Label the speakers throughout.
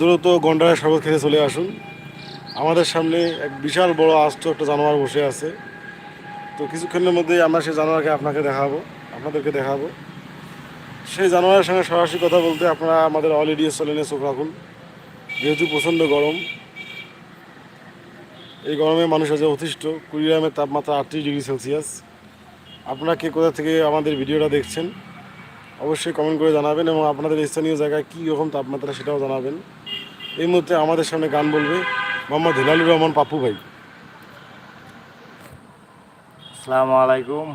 Speaker 1: দ্রুত গন্ডারের শরবত খেতে চলে আসুন। আমাদের সামনে এক বিশাল বড় আস্ত একটা জানোয়ার বসে আছে। তো কিছুক্ষণের মধ্যেই আমরা সেই জানোয়ারকে আপনাকে দেখাবো, আপনাদেরকে দেখাবো। সেই জানোয়ারের সঙ্গে সরাসরি কথা বলতে আপনারা আমাদের অল ইডিএস চ্যানেলে চোখ রাখুন। যেহেতু প্রচণ্ড গরম, এই গরমে মানুষ আছে অতিষ্ঠ। কুড়িগ্রামের তাপমাত্রা আটত্রিশ ডিগ্রি সেলসিয়াস। আপনারা কে কোথা থেকে আমাদের ভিডিওটা দেখছেন, অবশ্যই কমেন্ট করে জানাবেন এবং আপনাদের স্থানীয় জায়গায় কী রকম তাপমাত্রা সেটাও জানাবেন। এই মুহূর্তে আমাদের সামনে গান বলবে মোহাম্মদ হিলালুর রহমান পাপ্পু ভাই।
Speaker 2: আসসালামু আলাইকুম।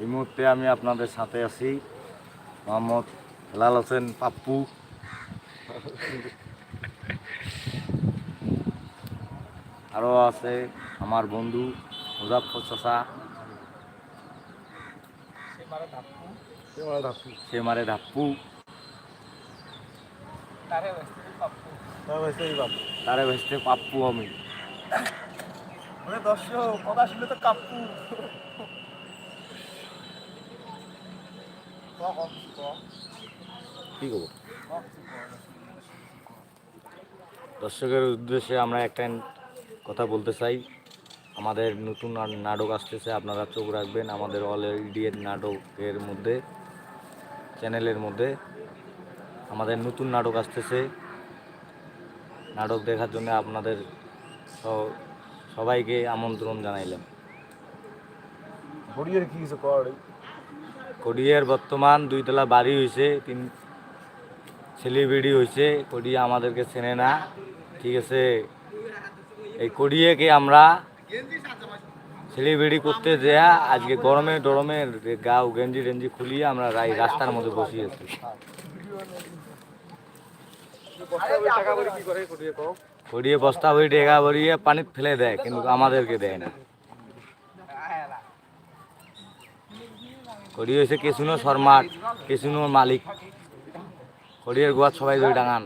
Speaker 2: এই মুহূর্তে আমি আপনাদের সাথে আছি মোহাম্মদ হেলাল হোসেন পাপ্পু। আরও আছে আমার বন্ধু মুজাফর চাষা সে মারে ধাপ্পু। তারে ভেসতে পাপ্পু। আমি।
Speaker 3: দর্শক কথা শুনলে তো কাপ্পু।
Speaker 2: কি করব দর্শকের উদ্দেশ্যে আমরা একটা কথা বলতে চাই। আমাদের নতুন নাটক আসতেছে আপনারা চোখ রাখবেন। আমাদের অল ইন্ডিয়ান নাটকের মধ্যে চ্যানেলের মধ্যে। আমাদের নতুন নাটক আসতেছে। নাটক দেখার জন্য আপনাদের সবাইকে আমন্ত্রণ জানাইলাম।
Speaker 1: হরিয়ের কি কিছু কর?
Speaker 2: কোডিয়ার বর্তমান দুইতলা বাড়ি হয়েছে তিন সেলিব্রিটি হয়েছে কোডিয়া আমাদেরকে চেনে না। ঠিক আছে এই কোডিয়াকে আমরা সেলিব্রিটি করতে দেয়া আজকে গরমে টরমে গাও গেঞ্জি টেঞ্জি খুলিয়ে আমরা রাই রাস্তার মধ্যে বসিয়েছি। কোডিয়ে বস্তা বই ডেগা ভরিয়ে পানিতে ফেলে দেয়, কিন্তু আমাদেরকে দেয় না। কড়ি হয়েছে কেসুনো শর্মার কেসুনোর মালিক। কড়িয়ার গোয়ার সবাই ধরে ডাঙান।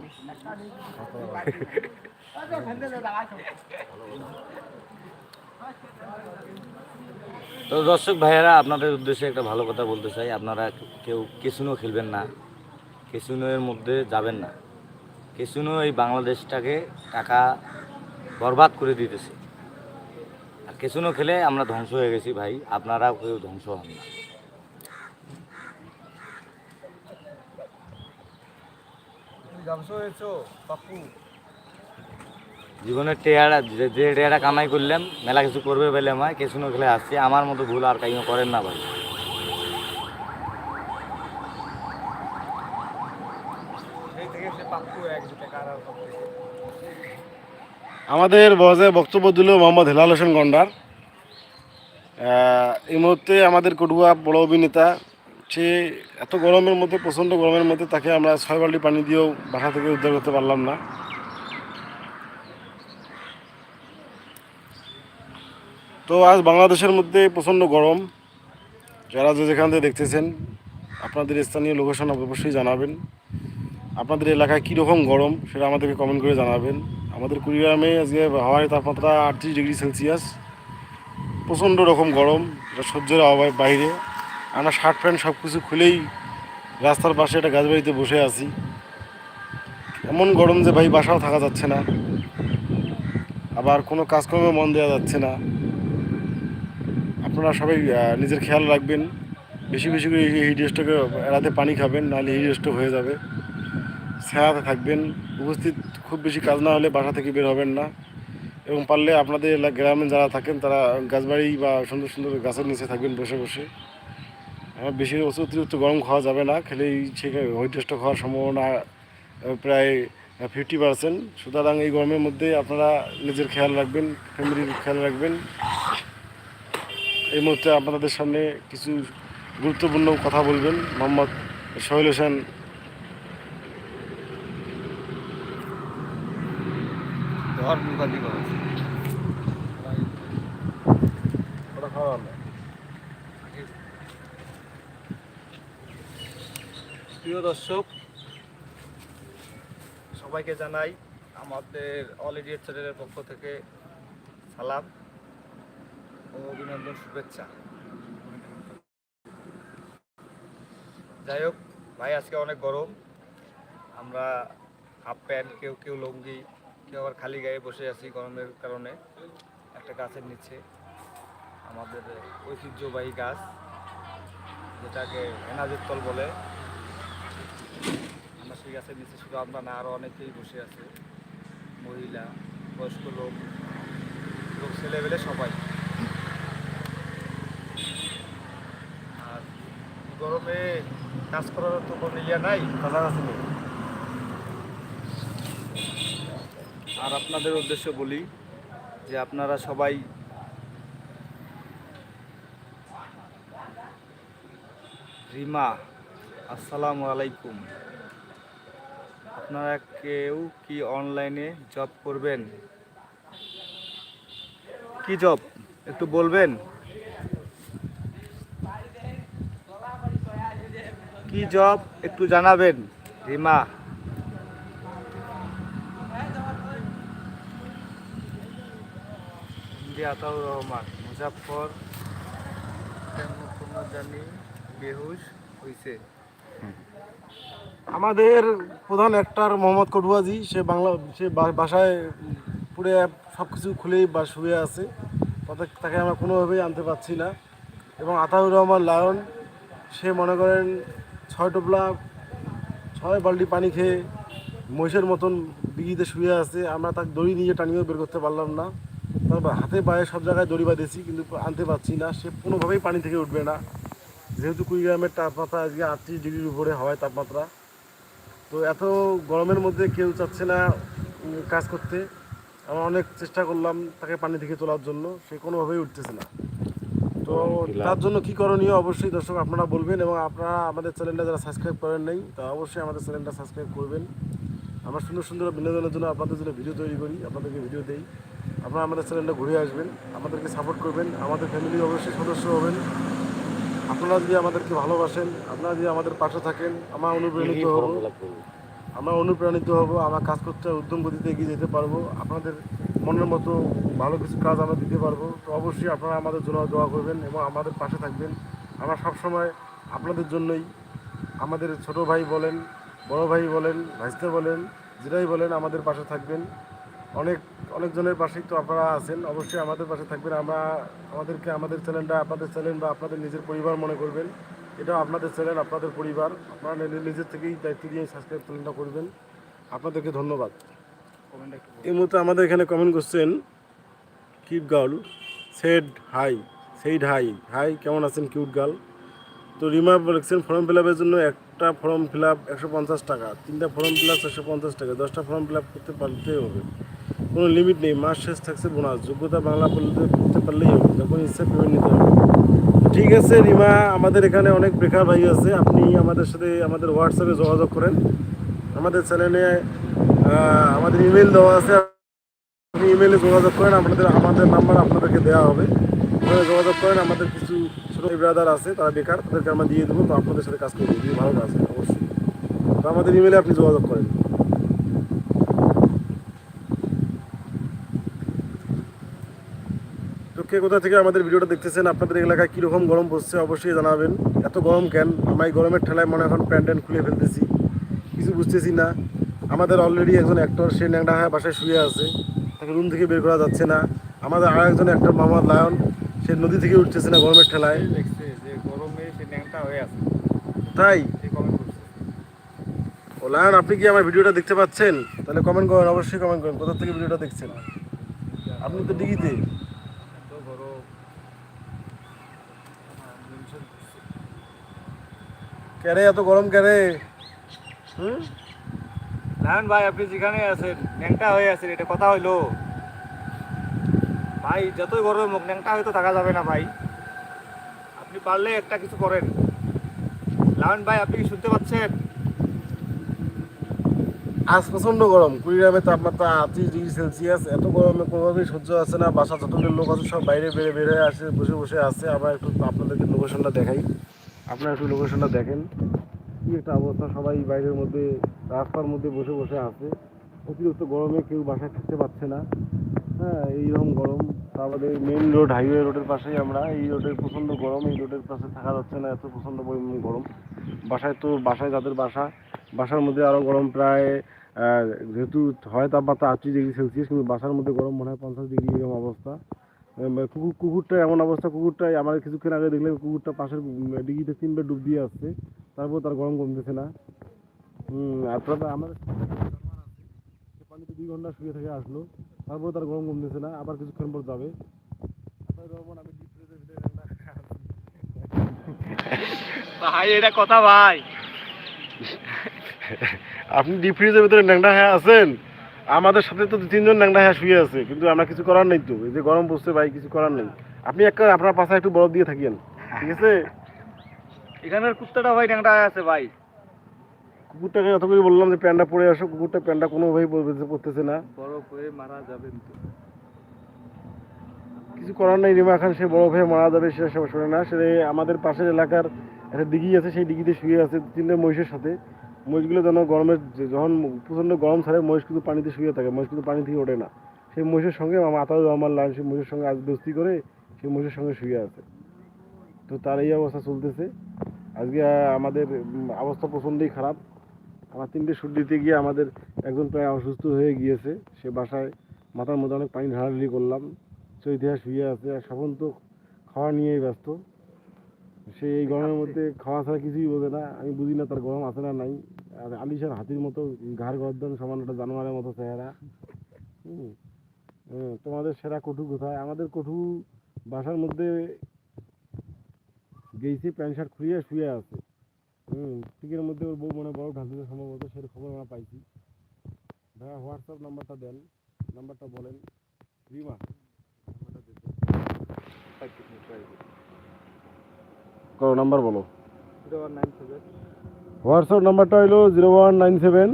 Speaker 2: তো দর্শক ভাইয়েরা, আপনাদের উদ্দেশ্যে একটা ভালো কথা বলতে চাই। আপনারা কেউ কেসুনো খেলবেন না। কেসুনো মধ্যে যাবেন না। কেসুনো এই বাংলাদেশটাকে টাকা বরবাদ করে দিতেছে। আর কেসুনো খেলে আমরা ধ্বংস হয়ে গেছি ভাই আপনারাও কেউ ধ্বংস হন না। জীবনের টেয়ারা যে টেয়ারা কামাই করলাম মেলা কিছু করবে বলে আমায় কেসুনো খেলে আসছে আমার মতো ভুল আর কাইও করেন না ভাই
Speaker 3: সেই থেকে সে পাপ্পু এক দুটা কারার
Speaker 1: আমাদের বজে বক্তব্য দিল মোহাম্মদ হেলাল হোসেন গন্ডার। এই মুহূর্তে আমাদের কটুয়া বড় অভিনেতা, সে এত গরমের মধ্যে, প্রচণ্ড গরমের মধ্যে তাকে আমরা ছয় বাল্টি পানি দিয়েও বাসা থেকে উদ্ধার করতে পারলাম না। তো আজ বাংলাদেশের মধ্যে প্রচণ্ড গরম। যারা যে যেখান থেকে দেখতেছেন, আপনাদের স্থানীয় লোকেশন অবশ্যই জানাবেন। আপনাদের এলাকায় কীরকম গরম, সেটা আমাদেরকে কমেন্ট করে জানাবেন। আমাদের কুড়িগ্রামে আজকে হাওয়ার তাপমাত্রা আটত্রিশ ডিগ্রি সেলসিয়াস। প্রচণ্ড রকম গরম, এটা সহ্যের অভাব বাইরে। আমরা শার্ট প্যান্ট সব কিছু খুলেই রাস্তার পাশে একটা গাছ বাড়িতে বসে আছি। এমন গরম যে ভাই বাসাও থাকা যাচ্ছে না। আবার কোনো কাজকর্মে মন দেওয়া যাচ্ছে না। আপনারা সবাই নিজের খেয়াল রাখবেন। বেশি বেশি করে হিট স্ট্রোকে এড়াতে পানি খাবেন, নাহলে হিট হয়ে যাবে। ছায়াতে থাকবেন। উপস্থিত খুব বেশি কাজ না হলে বাসা থেকে বের হবেন না। এবং পারলে আপনাদের গ্রামে যারা থাকেন, তারা গাছবাড়ি বা সুন্দর সুন্দর গাছের নিচে থাকবেন বসে বসে। আমার বেশি অতিরিক্ত গরম খাওয়া যাবে না। খেলেই সেখানে হোয়াইট টেস্ট হওয়ার সম্ভাবনা প্রায় ফিফটি পার্সেন্ট সুতরাং এই গরমের মধ্যে আপনারা নিজের খেয়াল রাখবেন, ফ্যামিলির খেয়াল রাখবেন। এই মুহূর্তে আপনাদের সামনে কিছু গুরুত্বপূর্ণ কথা বলবেন। মোহাম্মদ সোহেল হোসেন
Speaker 3: প্রিয় দর্শক, সবাইকে জানাই আমাদের অল ইন্ডিয়া চ্যানেলের পক্ষ থেকে সালাম ও অভিনন্দন শুভেচ্ছা। যাই হোক ভাই, আজকে অনেক গরম। আমরা হাফ প্যান্ট, কেউ কেউ লুঙ্গি কেউ আবার খালি গায়ে বসে আছি গরমের কারণে। একটা গাছের নিচে। আমাদের ঐতিহ্যবাহী গাছ, যেটাকে এনাজের তল বলে। আমরা সেই গাছের নিচে শুধু আমরা না আরও অনেকেই বসে আছে। মহিলা, বয়স্ক লোক লোক ছেলেবেলে সবাই। আর গরমে কাজ করার তো কোনো ইয়ে নাই
Speaker 1: কাছাকাছি নেই।
Speaker 3: আর আপনাদের উদ্দেশ্য বলি যে আপনারা সবাই রিমা, আসসালামু আলাইকুম। আপনারা কেউ কি অনলাইনে জব করবেন? কি জব? একটু বলবেন? কি জব? একটু জানাবেন, রিমা। এমডি আতাউর রহমান মুজাফর জানি বেহুশ হইছে।
Speaker 1: আমাদের প্রধান অ্যাক্টর মোহাম্মদ কটুয়াজি, সে বাংলা, সে বাসায় পুরে সব কিছু খুলেই বা, শুয়ে আছে। তাকে আমরা কোনোভাবেই আনতে পারছি না। এবং আতাউর রহমান লায়ন, সে মনে করেন ছয় টোপলা, ছয় বালতি পানি খেয়ে মহিষের মতন বিগিতে শুয়ে আছে। আমরা তাকে দড়ি নিয়ে টানিয়েও বের করতে পারলাম না। তারপর হাতে পায়ে সব জায়গায় দড়ি বাঁধেছি কিন্তু আনতে পারছি না। সে কোনোভাবেই পানি থেকে উঠবে না। যেহেতু কুড়িগ্রামের তাপমাত্রা আজকে আটত্রিশ ডিগ্রির উপরে হাওয়ায় তাপমাত্রা। তো এত গরমের মধ্যে কেউ চাচ্ছে না কাজ করতে। আমরা অনেক চেষ্টা করলাম তাকে পানি থেকে তোলার জন্য সে কোনোভাবেই উঠতেছে না। তো তার জন্য কি করণীয় অবশ্যই দর্শক আপনারা বলবেন এবং আপনারা আমাদের চ্যানেলটা যারা সাবস্ক্রাইব করেন নাই তা অবশ্যই আমাদের চ্যানেলটা সাবস্ক্রাইব করবেন। আমরা সুন্দর সুন্দর বিনোদনের জন্য আপনাদের জন্য ভিডিও তৈরি করি আপনাদেরকে ভিডিও দেই। আপনারা আমাদের চ্যানেলটা ঘুরে আসবেন আমাদেরকে সাপোর্ট করবেন আমাদের ফ্যামিলি অবশ্যই সদস্য হবেন। আপনারা যদি আমাদেরকে ভালোবাসেন আপনারা যদি আমাদের পাশে থাকেন আমরা অনুপ্রাণিত হব। আমরা অনুপ্রাণিত হব আমরা কাজ করতে উদ্যম গতিতে এগিয়ে যেতে পারব। আপনাদের মনের মতো ভালো কিছু কাজ আমরা দিতে পারব। তো অবশ্যই আপনারা আমাদের জন্য দোয়া করবেন এবং আমাদের পাশে থাকবেন। আমরা সবসময় আপনাদের জন্যই আমাদের ছোট ভাই বলেন বড় ভাই বলেন ভাইস্তে বলেন যেটাই বলেন আমাদের পাশে থাকবেন। অনেক অনেকজনের পাশেই তো আপনারা আছেন, অবশ্যই আমাদের পাশে থাকবেন। আমরা আমাদেরকে, আমাদের চ্যানেলটা আপনাদের চ্যানেল বা আপনাদের নিজের পরিবার মনে করবেন। এটাও আপনাদের চ্যানেল, আপনাদের পরিবার। আপনারা নিজের থেকেই দায়িত্ব দিয়ে সাবস্ক্রাইব চ্যানেলটা করবেন। আপনাদেরকে ধন্যবাদ। এই মুহূর্তে আমাদের এখানে কমেন্ট করছেন cute girl said hi said hi hi কেমন আছেন কিউট গার্ল তো রিমা বলেছেন ফর্ম ফিল আপের জন্য একটা ফর্ম ফিল আপ একশো পঞ্চাশ টাকা, তিনটা ফর্ম ফিল আপ একশো পঞ্চাশ টাকা, দশটা ফর্ম ফিল আপ করতে পারতেই হবে। কোনো লিমিট নেই, মাস শেষ থাকছে বোনাস, যোগ্যতা বাংলা বলতে পারলেই হবে, যখন ইচ্ছা পেমেন্ট নিতে হবে। ঠিক আছে, রিমা, আমাদের এখানে অনেক বেকার ভাই আছে, আপনি আমাদের সাথে, আমাদের হোয়াটসঅ্যাপে যোগাযোগ করেন। আমাদের চ্যানেলে আমাদের ইমেল দেওয়া আছে, আপনি ইমেলে যোগাযোগ করেন আপনাদের আমাদের নাম্বার আপনাদেরকে দেওয়া হবে। যোগাযোগ করেন, আমাদের কিছু ছোটো ব্রাদার আছে, তারা বেকার, তাদেরকে আমরা দিয়ে দেবো, তো আপনাদের সাথে কাজ করব ভালো কাজ অবশ্যই। তো আমাদের ইমেলে আপনি যোগাযোগ করেন তো কে কোথা থেকে আমাদের ভিডিওটা দেখতেছেন আপনাদের এলাকায় কীরকম গরম পড়ছে অবশ্যই জানাবেন। এত গরম কেন? আমরা গরমের ঠেলায় মনে এখন প্যান্ট ট্যান্ট খুলে ফেলতেছি। কিছু বুঝতেছি না। আমাদের অলরেডি একজন অ্যাক্টর সে ন্যাংটা হয়ে বাসায় শুয়ে আছে। তাকে রুম থেকে বের করা যাচ্ছে না। আমাদের আর একজন অ্যাক্টর মোহাম্মদ লায়ন সে নদী থেকে উঠতেছে না গরমের ঠেলায়।
Speaker 3: দেখছে যে গরমে সে ন্যাংটা আছে।
Speaker 1: তাই? ও লায়ন আপনি কি আমার ভিডিওটা দেখতে পাচ্ছেন? তাহলে কমেন্ট করেন অবশ্যই কমেন্ট করেন। কোথা থেকে ভিডিওটা দেখছেন? আপনি তো ডিগিতে
Speaker 3: এত গরম
Speaker 1: ক্যারে এত গরম ক্যারে হুম?
Speaker 3: নারায়ণ ভাই আপনি যেখানে আছেন ন্যাংটা হয়ে আছেন এটা কথা হইল। ভাই যতই গরম হোক ন্যাংটা হয়তো থাকা যাবে না ভাই। আপনি পারলে একটা কিছু করেন। লায়ন ভাই আপনি কি শুনতে পাচ্ছেন?
Speaker 1: আজ প্রচণ্ড গরম। কুড়িগ্রামের তাপমাত্রা আটত্রিশ ডিগ্রি সেলসিয়াস। এত গরমে কোনোভাবেই সহ্য আছে না। বাসা যতগুলো লোক আছে সব বাইরে বেড়ে বের হয়ে আসে বসে বসে আছে। আবার একটু আপনাদেরকে লোকেশনটা দেখাই। আপনারা একটু লোকেশনটা দেখেন। কি একটা অবস্থা, সবাই বাইরের মধ্যে, রাস্তার মধ্যে বসে বসে আছে। অতিরিক্ত গরমে কেউ বাসায় থাকতে পারছে না। হ্যাঁ এইরকম গরম। তা আমাদের মেইন রোড হাইওয়ে রোডের পাশেই আমরা। এই রোডের প্রচণ্ড গরম, এই রোডের পাশে থাকা যাচ্ছে না, এত প্রচণ্ড পরিমাণ গরম। বাসায় তো, বাসায় যাদের বাসা, বাসার মধ্যে আরও গরম প্রায় যেহেতু হয় তাপমাত্রা আটত্রিশ ডিগ্রি সেলসিয়াস, কিন্তু বাসার মধ্যে গরম মনে হয় পঞ্চাশ ডিগ্রি এরকম অবস্থা। কুকুর কুকুরটা এমন অবস্থা কুকুরটাই আমার কিছুক্ষণ আগে দেখলাম কুকুরটা পাশের ডিগিতে তিনবার ডুব দিয়ে আসছে। তারপর তার গরম কমতেছে না। আপনারা আমার সে পানিতে দুই ঘণ্টা শুয়ে থেকে আসলো। তারপর তার গরম কমতেছে না আবার কিছুক্ষণ পর যাবে।
Speaker 3: ভাই এটা কথা ভাই।
Speaker 1: আপনি ডিপ ফ্রিজের ভিতরে ন্যাংটা হ্যাঁ আছেন? আমাদের সাথে তো তিনজন ন্যাংটা হ্যাঁ শুয়ে আছে কিন্তু আমরা কিছু করার নেই তো। এই যে গরম পড়ছে ভাই কিছু করার নেই। আপনি একটা আপনার পাশে একটু বরফ দিয়ে থাকিয়েন ঠিক আছে?
Speaker 3: এখানের কুত্তাটা ভাই ড্যাংটা আছে ভাই।
Speaker 1: কুকুরটাকে করে বললাম যে প্যান্টটা পরে আসো কুকুরটা প্যান্টটা কোনোভাবেই পরতেছে না।
Speaker 3: বরফ হয়ে মারা যাবেন তো।
Speaker 1: কিছু করার নেই রিমা খান সে বরফ হয়ে মারা যাবে সে সব শোনে না। সে আমাদের পাশের এলাকার একটা দিঘি আছে সেই দিঘিতে শুয়ে আছে তিনটে মহিষের সাথে। মহিষগুলো যেন গরমের যখন প্রচণ্ড গরম ছাড়ে, মহিষ কিন্তু পানিতে শুয়ে থাকে, মহিষ কিন্তু পানি থেকে ওঠে না। সেই মহিষের সঙ্গে আমার আতাউর রহমান লাইন, সেই মহিষের সঙ্গে আজ দোস্তি করে সেই মহিষের সঙ্গে শুয়ে আছে। তো তার এই অবস্থা চলতেছে। আজকে আমাদের অবস্থা প্রচণ্ডই খারাপ। আমার তিনটে সুট দিতে গিয়ে আমাদের একজন প্রায় অসুস্থ হয়ে গিয়েছে। সে বাসায় মাথার মধ্যে অনেক পানি ঢালাঢালি করলাম। চৈতিহা শুয়ে আছে আর স্বপন তো খাওয়া নিয়েই ব্যস্ত। সে এই গরমের মধ্যে খাওয়া ছাড়া কিছুই বোঝে না। আমি বুঝি না তার গরম আছে না নাই। আর আলিশার হাতির মতো ঘাড় গর্দন সমান একটা জানোয়ারের মতো চেহারা। তোমাদের সেরা কটু কোথায়? আমাদের কটু বাসার মধ্যে গেইছে, প্যান্ট শার্ট খুঁড়িয়ে শুয়ে আছে। হুম টিকের মধ্যে ওর বউ মনে বড় ঢালতে সম্ভবত সের খবর আমরা পাইছি। ভাইয়া হোয়াটসঅ্যাপ নাম্বারটা দেন। নাম্বারটা বলেন। রিমা, নাম্বারটা করো নাম্বার বলো। হোয়াটসঅ্যাপ নাম্বারটা হলো জিরো ওয়ান নাইন সেভেন।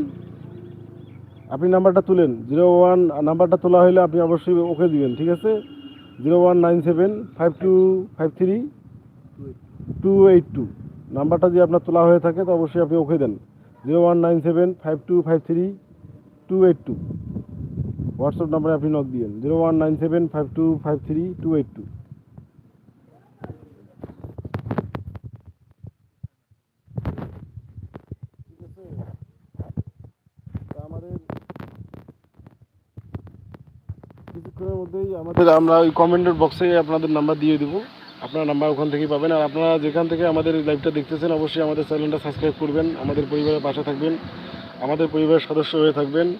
Speaker 1: আপনি নাম্বারটা তুলেন। জিরো ওয়ান নাম্বারটা তোলা হলে আপনি অবশ্যই ওকে দিবেন ঠিক আছে? Zero one nine seven five two five three two eight two নাম্বারটা যদি আপনার তোলা হয়ে থাকে তো অবশ্যই আপনি ওকে দেন। Zero one nine seven five two five three two eight two WhatsApp নাম্বারে আপনি নক দিবেন zero one nine seven five two five three two eight two ঠিক আছে তা আমাদের কিছুক্ষণের মধ্যেই আমাদের, আমরা ওই কমেন্টের বক্সে আপনাদের নাম্বার দিয়ে দেবো। আপনার নাম্বার ওখান থেকেই পাবেন। আর আপনারা যেখান থেকে আমাদের লাইভটা দেখতেছেন, অবশ্যই আমাদের চ্যানেলটা সাবস্ক্রাইব করবেন, আমাদের পরিবারের পাশে থাকবেন, আমাদের পরিবারের সদস্য হয়ে থাকবেন।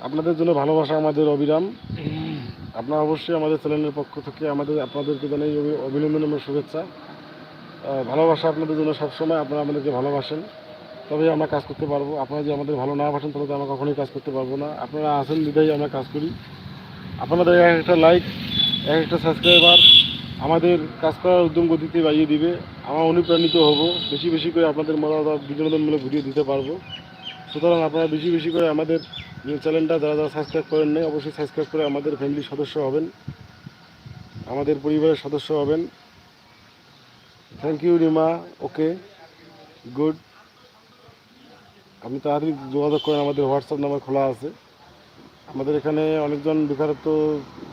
Speaker 1: আপনাদের জন্য ভালোবাসা আমাদের অবিরাম। আপনারা অবশ্যই আমাদের চ্যানেলের পক্ষ থেকে আমাদের, আপনাদেরকে জানাই অভি- অভিনন্দন এবং শুভেচ্ছা। ভালোবাসা আপনাদের জন্য সবসময় আপনারা আমাদেরকে ভালোবাসেন। তবেই আমরা কাজ করতে পারব। আপনারা যদি আমাদের ভালো না বাসেন, তাহলে তো আমরা কখনোই কাজ করতে পারব না। আপনারা আসেন বিধায় আমরা কাজ করি। আপনাদের এক একটা লাইক এক একটা সাবস্ক্রাইবার আমাদের কাজ করার উদ্যম গতিতে বাড়িয়ে দিবে। আমরা অনুপ্রাণিত হব। বেশি বেশি করে আপনাদের মজাদার বিনোদনমূলক ভিডিও দিতে পারব। সুতরাং আপনারা বেশি বেশি করে আমাদের চ্যানেলটা যারা যারা সাবস্ক্রাইব করেন নাই, অবশ্যই সাবস্ক্রাইব করে আমাদের ফ্যামিলির সদস্য হবেন। আমাদের পরিবারের সদস্য হবেন। Thank you Rima okay good আপনি তাড়াতাড়ি যোগাযোগ করেন, আমাদের হোয়াটসঅ্যাপ নাম্বার খোলা আছে। আমাদের এখানে অনেকজন বেকারত্ব,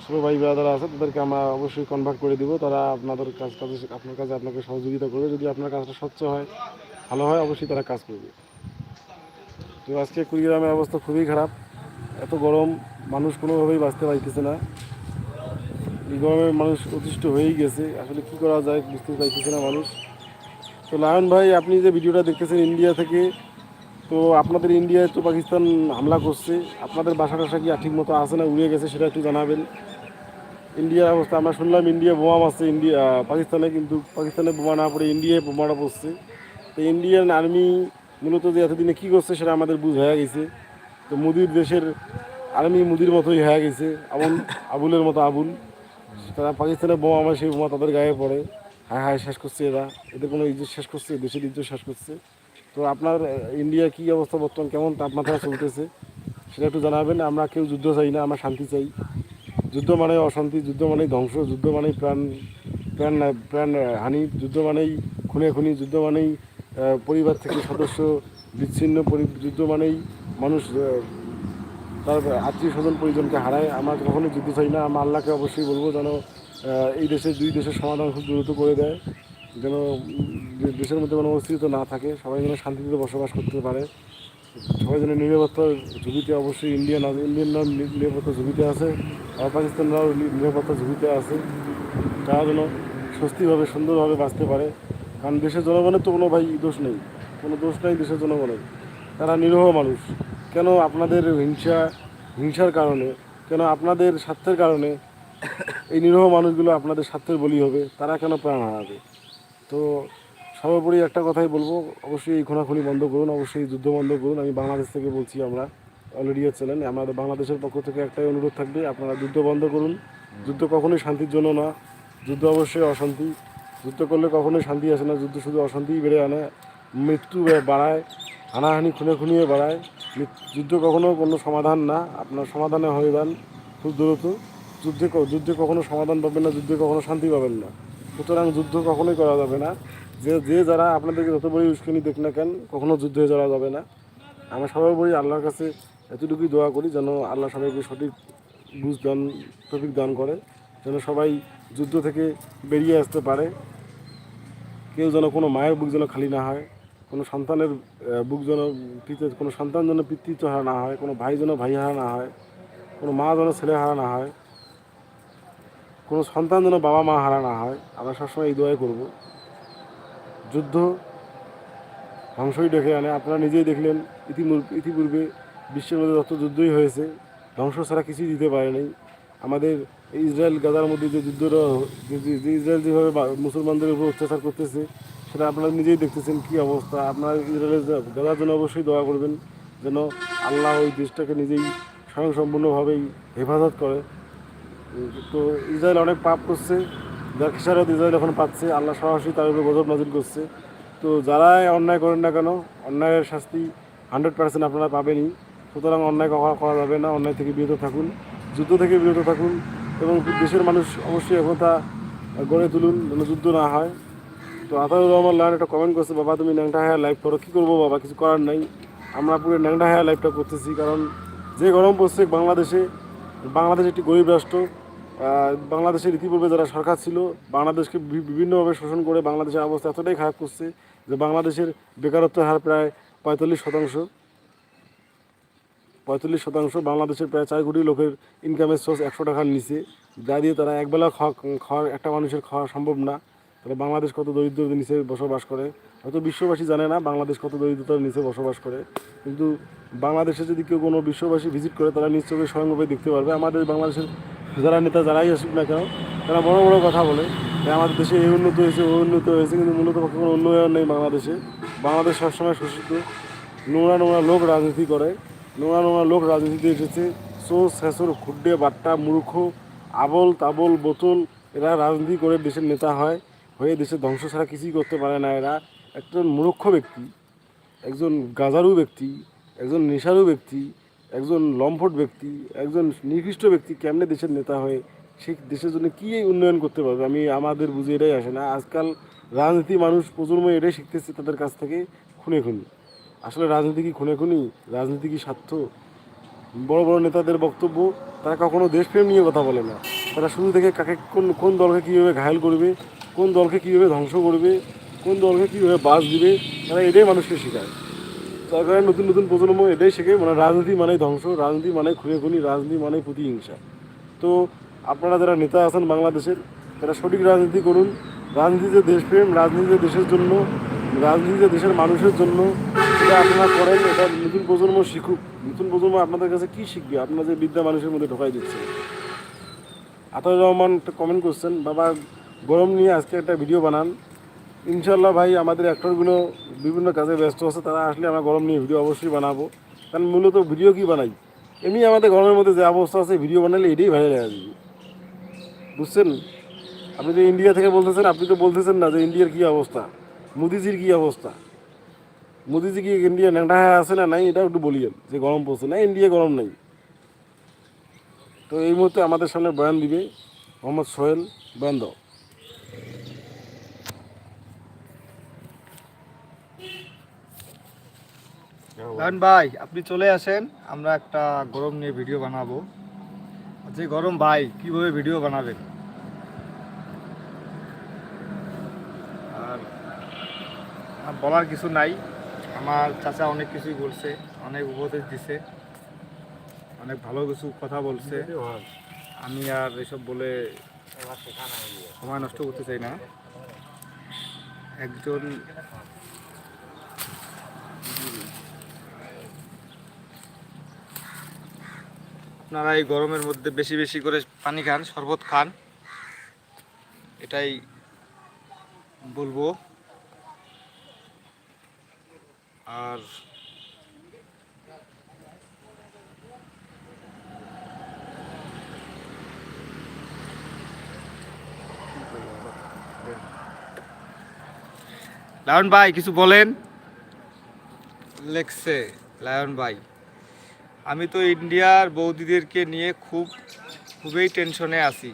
Speaker 1: ছোটো ভাই ব্রাদার আছে, তাদেরকে আমরা অবশ্যই কনভার্ট করে দিব। তারা আপনাদের কাজ, কাজে, আপনার কাছে আপনাকে সহযোগিতা করবে। যদি আপনার কাজটা স্বচ্ছ হয়, ভালো হয়, অবশ্যই তারা কাজ করবে। তো আজকে কুড়িগ্রামের অবস্থা খুবই খারাপ। এত গরম, মানুষ কোনোভাবেই বাঁচতে পারতেছে না। এই গরমে মানুষ অতিষ্ঠ হয়েই গেছে। আসলে কি করা যায়, বুঝতে পারতেছে না মানুষ। তো লায়ন ভাই, আপনি যে ভিডিওটা দেখতেছেন ইন্ডিয়া থেকে তো আপনাদের ইন্ডিয়ায় তো পাকিস্তান হামলা করছে। আপনাদের বাসা টাসা কি ঠিক মতো আছে না উড়ে গেছে সেটা একটু জানাবেন। ইন্ডিয়ার অবস্থা, আমরা শুনলাম ইন্ডিয়া বোমা মারছে ইন্ডিয়া পাকিস্তানে, কিন্তু পাকিস্তানে বোমা না পড়ে ইন্ডিয়ায় বোমাটা পড়ছে। তো ইন্ডিয়ান আর্মি মূলত যে এতদিনে কী করছে সেটা আমাদের বুঝ হয়ে গেছে। তো মোদির দেশের আর্মি মুদির মতোই হয়ে গেছে আবুল আবুলের মতো আবুল। তারা পাকিস্তানে বোমা আমার সেই বোমা তাদের গায়ে পড়ে। হায় হায়, শেষ করছে এরা। এদের কোনো ইজ্জত শেষ করছে, দেশের ইজ্জত শেষ করছে। তো আপনার ইন্ডিয়া কী অবস্থা বর্তমান? কেমন তাপমাত্রা চলতেছে? সেটা একটু জানাবেন। আমরা কেউ যুদ্ধ চাই না, আমরা শান্তি চাই। যুদ্ধ মানে অশান্তি, যুদ্ধ মানেই ধ্বংস, যুদ্ধ মানেই প্রাণ প্রাণ প্রাণ হানি, যুদ্ধ মানেই খুনে খুনি, যুদ্ধ মানেই পরিবার থেকে সদস্য বিচ্ছিন্ন যুদ্ধ মানেই মানুষ তার আত্মীয় স্বজন পরিজনকে হারায়। আমরা কখনোই যুদ্ধ চাই না। আমরা আল্লাহকে অবশ্যই বলব যেন এই দেশের দুই দেশের সমাধান খুব দ্রুত করে দেয়। যেন দেশের মধ্যে কোনো অস্থিরতা না থাকে, সবাই যেন শান্তিতে বসবাস করতে পারে। সবাই যেন নিরাপত্তার ঝুঁকিতে, অবশ্যই ইন্ডিয়ান ইন্ডিয়ানরাও নিরাপত্তা ঝুঁকিতে আছে, আর পাকিস্তানরাও নিরাপত্তা ঝুঁকিতে আছে। তারা যেন স্বস্তিভাবে, সুন্দরভাবে বাঁচতে পারে। কারণ দেশের জনগণের তো কোনো ভাই দোষ নেই। কোনো দোষ নেই দেশের জনগণের। তারা নিরহ মানুষ। কেন আপনাদের হিংসা, হিংসার কারণে, কেন আপনাদের স্বার্থের কারণে এই নিরহ মানুষগুলো আপনাদের স্বার্থের বলি হবে? তারা কেন প্রাণ হারাবে? তো সর্বোপরি একটা কথাই বলব, অবশ্যই এই খুনাখুনি বন্ধ করুন, অবশ্যই যুদ্ধ বন্ধ করুন। আমি বাংলাদেশ থেকে বলছি আমরা অলরেডি চ্যানেল আমাদের বাংলাদেশের পক্ষ থেকে একটাই অনুরোধ থাকবে, আপনারা যুদ্ধ বন্ধ করুন। যুদ্ধ কখনোই শান্তির জন্য না, যুদ্ধ অবশ্যই অশান্তি। যুদ্ধ করলে কখনোই শান্তি আসে না, যুদ্ধ শুধু অশান্তিই বেড়ে আনে। মৃত্যু বাড়ায়, হানাহানি খুনে খুনিয়ে বাড়ায়। যুদ্ধ কখনো কোনো সমাধান না, আপনার সমাধানে হয়ে যান, খুব দ্রুত। যুদ্ধে যুদ্ধে কখনো সমাধান পাবেন না, যুদ্ধে কখনো শান্তি পাবেন না। সুতরাং যুদ্ধ কখনোই করা যাবে না। যে যে যারা আপনাদেরকে যত বড়ই উস্কানি দেখ না কেন, কখনো যুদ্ধে যাওয়া যাবে না। আমরা সবাই বলি আল্লাহর কাছে এতটুকুই দোয়া করি যেন আল্লাহ সবাইকে সঠিক বুঝ দান টপিক দান করে, যেন সবাই যুদ্ধ থেকে বেরিয়ে আসতে পারে। কেউ যেন কোনো মায়ের বুক যেন খালি না হয়, কোনো সন্তানের বুক যেন কোনো সন্তান যেন পিতৃত্ব হারা না হয়, কোনো ভাই যেন ভাই হারা না হয়, কোনো মা যেন ছেলে হারা না হয়। কোনো সন্তান যেন বাবা মা হারা না হয়, আমরা সবসময় এই দোয়াই করব। যুদ্ধ ধ্বংসই ডেকে আনে। আপনারা নিজেই দেখলেন ইতিমূর- ইতিপূর্বে বিশ্বের মধ্যে যত যুদ্ধই হয়েছে। ধ্বংস ছাড়া কিছুই দিতে পারে নাই। আমাদের ইসরায়েল গাজার মধ্যে যে যুদ্ধটা যে- ইসরায়েল যেভাবে মুসলমানদের উপর অত্যাচার করতেছে, সেটা আপনারা নিজেই দেখতেছেন কী অবস্থা। আপনারা ইসরায়েলের গাজার জন্য অবশ্যই দোয়া করবেন যেন আল্লাহ ওই দেশটাকে নিজেই স্বয়ংসম্পূর্ণভাবেই হেফাজত করে। তো ইসরায়েল অনেক পাপ করছে, যার খেসারত ইসরায়েল এখন পাচ্ছে, আল্লাহ সরাসরি তার উপরে গজব নাজিল করছে। তো যারাই অন্যায় করেন না কেন, অন্যায়ের শাস্তি হান্ড্রেড পার্সেন্ট আপনারা পাবেনই। সুতরাং অন্যায় কখনো করা যাবে না, অন্যায় থেকে বিরত থাকুন, যুদ্ধ থেকে বিরত থাকুন এবং দেশের মানুষ অবশ্যই একতা গড়ে তুলুন যেন যুদ্ধ না হয়। তো আতাউর রহমান লাইন একটা কমেন্ট করছে, বাবা, তুমি ন্যাংটা হায়া লাইভ করো, কী করব বাবা, কিছু করার নাই। আমরা পুরো ন্যাংটা হায়া লাইভটা করতেছি, কারণ যে গরম পড়ছে বাংলাদেশে, বাংলাদেশ একটি গরিব রাষ্ট্র বাংলাদেশের ইতিপূর্বে যারা সরকার ছিল, বাংলাদেশকে বিভিন্নভাবে শোষণ করে বাংলাদেশের অবস্থা এতটাই খারাপ করছে যে বাংলাদেশের বেকারত্বের হার প্রায় পঁয়তাল্লিশ শতাংশ। পঁয়তাল্লিশ শতাংশ বাংলাদেশের প্রায় চার কোটি লোকের ইনকামের সোর্স একশো টাকার নিচে। যা দিয়ে তারা একবেলা খাওয়া খাওয়া একটা মানুষের খাওয়া সম্ভব না। তাহলে বাংলাদেশ কত দরিদ্রতার নিচে বসবাস করে। হয়তো বিশ্ববাসী জানে না বাংলাদেশ কত দরিদ্রতার নিচে বসবাস করে। কিন্তু বাংলাদেশে যদি কেউ কোনো বিশ্ববাসী ভিজিট করে, তারা নিশ্চয়ই স্বয়ংভাবে দেখতে পারবে। আমাদের বাংলাদেশের যারা নেতা যারাই আসুক না কেন, তারা বড় বড় কথা বলে। আমাদের দেশে এই উন্নত হয়েছে ওই উন্নত হয়েছে, কিন্তু মূলত পক্ষে কোনো উন্নয়ন নেই বাংলাদেশে। বাংলাদেশ সবসময় শোষিত। নোংরা নোংরা লোক রাজনীতি করে। নোংরা নোংরা লোক রাজনীতিতে এসেছে। সোর শেষর খুড্ডে, বাট্টা, মূর্খ, আবল তাবল, বোতল, এরা রাজনীতি করে দেশের নেতা হয়, হয়ে দেশের ধ্বংস ছাড়া কিছুই করতে পারে না এরা। একজন মূর্খ ব্যক্তি, একজন গাজারু ব্যক্তি, একজন নেশারু ব্যক্তি একজন লম্ফট ব্যক্তি, একজন নিকৃষ্ট ব্যক্তি কেমনে দেশের নেতা হয়ে, সে দেশের জন্য কী উন্নয়ন করতে পারবে? আমি আমাদের বুঝে এটাই আসে না। আজকাল রাজনীতি মানুষ প্রজন্ম এটাই শিখতেছে তাদের কাছ থেকে খুনে খুনি আসলে রাজনীতি কি খুনে খুনি রাজনীতি কি স্বার্থ? বড় বড় নেতাদের বক্তব্য, তারা কখনো দেশপ্রেম নিয়ে কথা বলে না। তারা শুরু থেকে কাকে, কোন কোন দলকে কীভাবে ঘায়ল করবে, কোন দলকে কীভাবে ধ্বংস করবে, কোন দলকে কীভাবে বাস দিবে, তারা এটাই মানুষকে শেখায়। তার কারণে নতুন নতুন প্রজন্ম এটাই শেখে মানে রাজনীতি মানে ধ্বংস, রাজনীতি মানে খুনি রাজনীতি মানে প্রতিহিংসা। তো আপনারা যারা নেতা আছেন বাংলাদেশের, তারা সঠিক রাজনীতি করুন। রাজনীতিতে দেশপ্রেম রাজনীতিতে দেশের জন্য রাজনীতিতে দেশের মানুষের জন্য, এটা আপনারা করেন, এটা নতুন প্রজন্ম শিখুক। নতুন প্রজন্ম আপনাদের কাছে কি শিখবে? আপনারা যে বিদ্যা মানুষের মধ্যে ঢোকাই দিচ্ছে আতাউর রহমান একটা কমেন্ট করছেন, বাবা, গরম নিয়ে আজকে একটা ভিডিও বানান। ইনশাল্লাহ ভাই, আমাদের অ্যাক্টরগুলো বিভিন্ন কাজে ব্যস্ত আছে, তারা আসলে আমরা গরম নিয়ে ভিডিও অবশ্যই বানাবো। কারণ মূলত ভিডিও কি বানাই? এমনি আমাদের গরমের মধ্যে যে অবস্থা আছে ভিডিও বানালে এটাই ভাইরাল হয়ে যাবে। বুঝছেন? আপনি যে ইন্ডিয়া থেকে বলতেছেন, আপনি তো বলতেছেন না যে ইন্ডিয়ার কী অবস্থা, মোদিজির কী অবস্থা। মোদিজি কি ইন্ডিয়া ন্যাংটা আছে না নাই এটা একটু বলিয়েন, যে গরম পড়ছে না ইন্ডিয়া গরম নাই। তো এই মুহূর্তে আমাদের সামনে বয়ান দিবে মোহাম্মদ সোহেল বয়ান দাও।
Speaker 3: লায়ন ভাই আপনি চলে আসেন আমরা একটা গরম নিয়ে ভিডিও বানাবো। যে গরম ভাই কীভাবে ভিডিও বানাবেন? আর বলার কিছু নাই। আমার চাচা অনেক কিছুই বলছে অনেক উপদেশ দিছে অনেক ভালো কিছু কথা বলছে। আমি আর এসব বলে সময় নষ্ট করতে চাই না। একজন আপনারা এই গরমের মধ্যে বেশি বেশি করে পানি খান, শরবত খান। এটাই বলব। আর লায়ন ভাই, কিছু বলেন? লেখছে, লায়ন ভাই। আমি তো ইন্ডিয়ার বৌদিদেরকে নিয়ে খুব, খুবই টেনশনে আছি।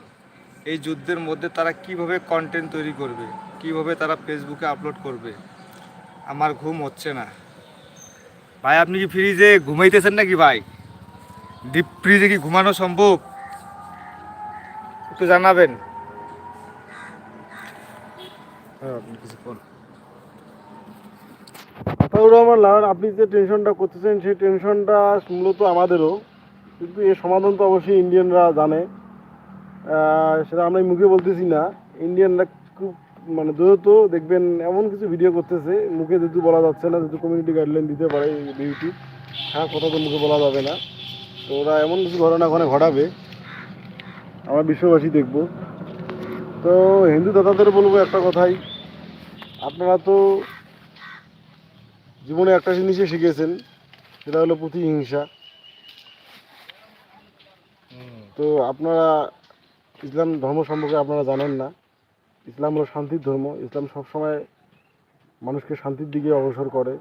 Speaker 3: এই যুদ্ধের মধ্যে তারা কীভাবে কন্টেন্ট তৈরি করবে? কীভাবে তারা ফেসবুকে আপলোড করবে? আমার ঘুম হচ্ছে না। ভাই, আপনি কি ফ্রিজে ঘুমাইতেছেন নাকি ভাই? ডিপ ফ্রিজে কি ঘুমানো সম্ভব? একটু জানাবেন হ্যাঁ আপনি কিছু বলুন।
Speaker 1: আতাউর রহমান লাহন আপনি যে টেনশনটা করতেছেন, সেই টেনশনটা মূলত আমাদেরও। কিন্তু এর সমাধান তো অবশ্যই ইন্ডিয়ানরা জানে। সেটা আমরা মুখে বলতেছি না। ইন্ডিয়ানরা খুব মানে দ্রুত দেখবেন, এমন কিছু ভিডিও করতেছে। মুখে যেহেতু বলা যাচ্ছে না, যেহেতু কমিউনিটি গাইডলাইন দিতে পারে ইউটিউব হ্যাঁ কথা তো মুখে বলা যাবে না। তো ওরা এমন কিছু ঘটনা ওখানে ঘটাবে। আমরা বিশ্ববাসী দেখব। তো হিন্দু দাদাদের বলব একটা কথাই। আপনারা তো জীবনে একটা জিনিসই শিখেছেন, সেটা হলো প্রতিহিংসা। তো আপনারা ইসলাম ধর্ম সম্পর্কে আপনারা জানেন না। ইসলাম হলো শান্তির ধর্ম। ইসলাম সবসময় মানুষকে শান্তির দিকে অগ্রসর করে।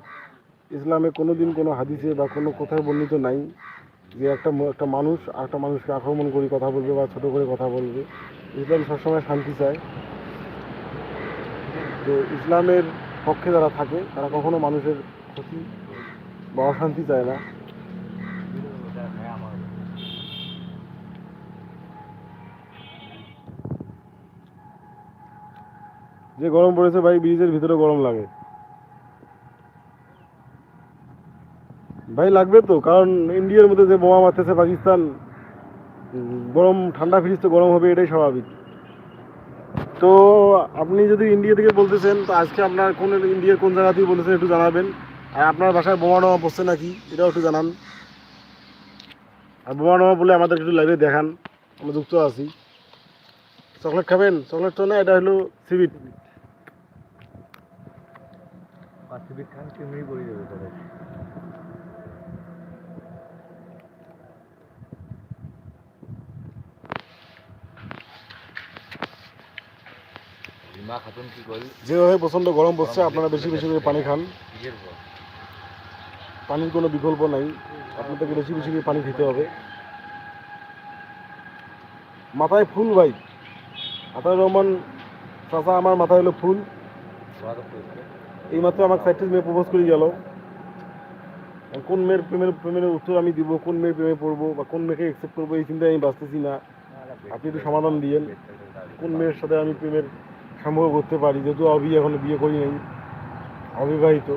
Speaker 1: ইসলামে কোনো দিন কোনো হাদিসে বা কোনো কোথায় বর্ণিত নাই যে একটা একটা মানুষ একটা মানুষকে আক্রমণ করে কথা বলবে বা ছোট করে কথা বলবে। ইসলাম সবসময় শান্তি চায়। তো ইসলামের পক্ষে যারা থাকে, তারা কখনো মানুষের ক্ষতি বা অশান্তি চায় না। যে গরম পড়েছে ভাই, ব্রিজের ভিতরে গরম লাগে। ভাই, লাগবে তো, কারণ ইন্ডিয়ার মধ্যে যে বোমা মারতেছে পাকিস্তান, গরম, ঠান্ডা ফ্রিজ তো গরম হবে, এটাই স্বাভাবিক। তো আপনি যদি ইন্ডিয়া থেকে বলতেছেন, তো আজকে আপনার কোন ইন্ডিয়ার কোন জায়গা থেকে বলতেছেন একটু জানাবেন। আর আপনার বাসায় বোমা টোমা পড়ছে নাকি, এটাও একটু জানান। আর বোমা টোমা বলে আমাদের একটু লাইভে দেখান, আমরা যুক্ত আছি। চকলেট খাবেন? চকলেট তো না, এটা হলো সিবিট
Speaker 2: পাঁচিবির খান চিমড়ি পড়ে যাবে তাদের রিমা খাতুন কি করি
Speaker 1: যেভাবে প্রচণ্ড গরম পড়ছে আপনারা বেশি বেশি করে পানি খান। পানির কোনো বিকল্প নাই। আপনাদেরকে বেশি বেশি করে পানি খেতে হবে। মাথায় ফুল ভাই। আতার রহমান চাচা আমার মাথায় হলো ফুল। এই মাত্র আমার সাইট্রিস মেয়ে প্রপোজ করে গেল। কোন মেয়ের প্রেমের প্রেমের উত্তর আমি দিব কোন মেয়ের প্রেমে পড়ব বা কোন মেয়েকে অ্যাকসেপ্ট করব এই চিন্তায় আমি বাঁচতেছি না। আপনি একটু সমাধান দিয়েন। কোন মেয়ের সাথে আমি প্রেমের সম্ভব করতে পারি যেহেতু অবি এখনও বিয়ে করি নাই অবিবাহিত।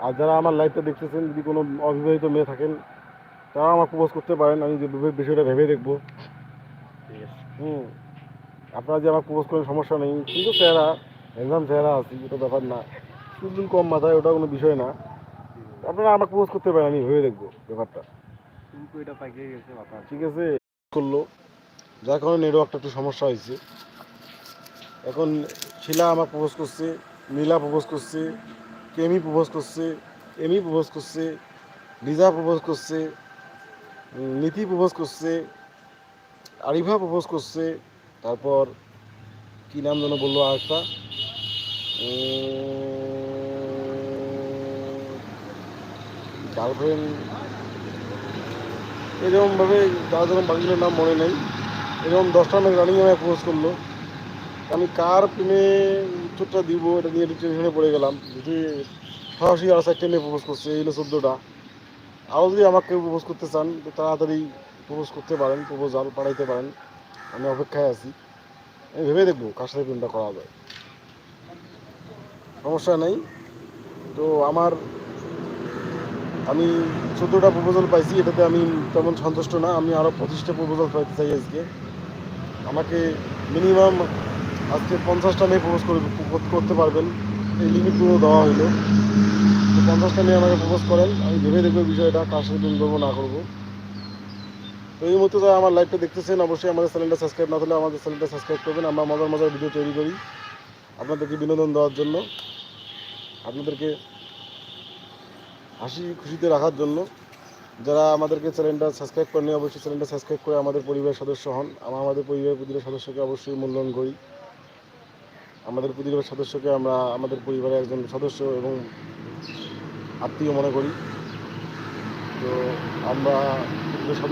Speaker 1: আর যারা আমার লাইফটা দেখতেছেন যদি কোনো অবিবাহিত মেয়ে থাকেন তারা আমার প্রপোজ করতে পারেন আমি যে বিষয়টা ভেবে দেখব। হুম আপনারা যে আমার প্রপোজ করেন সমস্যা নেই। কিন্তু চেহারা হ্যান্ডসাম চেহারা আছি ওটা ব্যাপার না। চুলদুল কম মাথায় ওটা কোনো বিষয় না। আপনারা আমার প্রপোজ করতে পারেন আমি ভেবে দেখব ব্যাপারটা। ঠিক আছে করল। যার কারণে নেটওয়ার্কটা একটু সমস্যা হয়েছে। এখন শিলা আমার প্রপোজ করছে, নীলা প্রপোজ করছে, কেমি প্রপোজ করছে, এমি প্রপোজ করছে লিজা প্রপোজ করছে, নীতি প্রপোজ করছে, আরিভা প্রপোজ করছে, তারপর কি নাম যেন বলল আরেকটা? গার্লফ্রেন্ড এরকমভাবে যারা যেরকম বাকিগুলোর নাম মনে নেই। এরকম দশটা রানিং আমায় প্রপোজ করল। আমি কার প্রেমে উত্তরটা দিব, এটা নিয়ে একটু টেনশনে পড়ে গেলাম। যদি সরাসরি আর চারটে মেয়ে প্রপোজ করছে, এই চোদ্দোটা। আরও যদি আমাকে প্রপোজ করতে চান, তো তাড়াতাড়ি প্রপোজ করতে পারেন, প্রপোজাল পাঠাইতে পারেন। আমি অপেক্ষায় আছি। আমি ভেবে দেখব কার সাথে প্রেমটা করা যায়। সমস্যা নেই। তো আমার, আমি চোদ্দোটা প্রপোজাল পাইছি, এটাতে আমি তেমন সন্তুষ্ট না। আমি আরও পঁচিশটা প্রপোজাল পাইতে চাই আজকে। আমাকে মিনিমাম আজকে পঞ্চাশটা মেয়ে প্রপোজ করে করতে পারবেন। এই লিমিট পুরো দেওয়া হইল। তো পঞ্চাশটা মেয়ে আমাকে প্রপোজ করেন। আমি ভেবে দেখব বিষয়টা, কার সাথে দিন করব না করব। তো এই মুহূর্তে যারা আমার লাইভটা দেখতেছেন, অবশ্যই আমাদের চ্যানেলটা সাবস্ক্রাইব না হলে আমাদের চ্যানেলটা সাবস্ক্রাইব করবেন। আমরা মজার মজার ভিডিও তৈরি করি আপনাদেরকে বিনোদন দেওয়ার জন্য, আপনাদেরকে হাসি খুশিতে রাখার জন্য। যারা আমাদেরকে চ্যানেলটা সাবস্ক্রাইব করেনি অবশ্যই চ্যানেলটা সাবস্ক্রাইব করে আমাদের পরিবারের সদস্য হন। আমরা আমাদের পরিবারের প্রতিটা সদস্যকে অবশ্যই মূল্যায়ন করি। আমাদের পরিবারের সদস্যকে আমরা, আমাদের পরিবারের একজন সদস্য এবং আত্মীয় মনে করি। তো আমরা সদস্য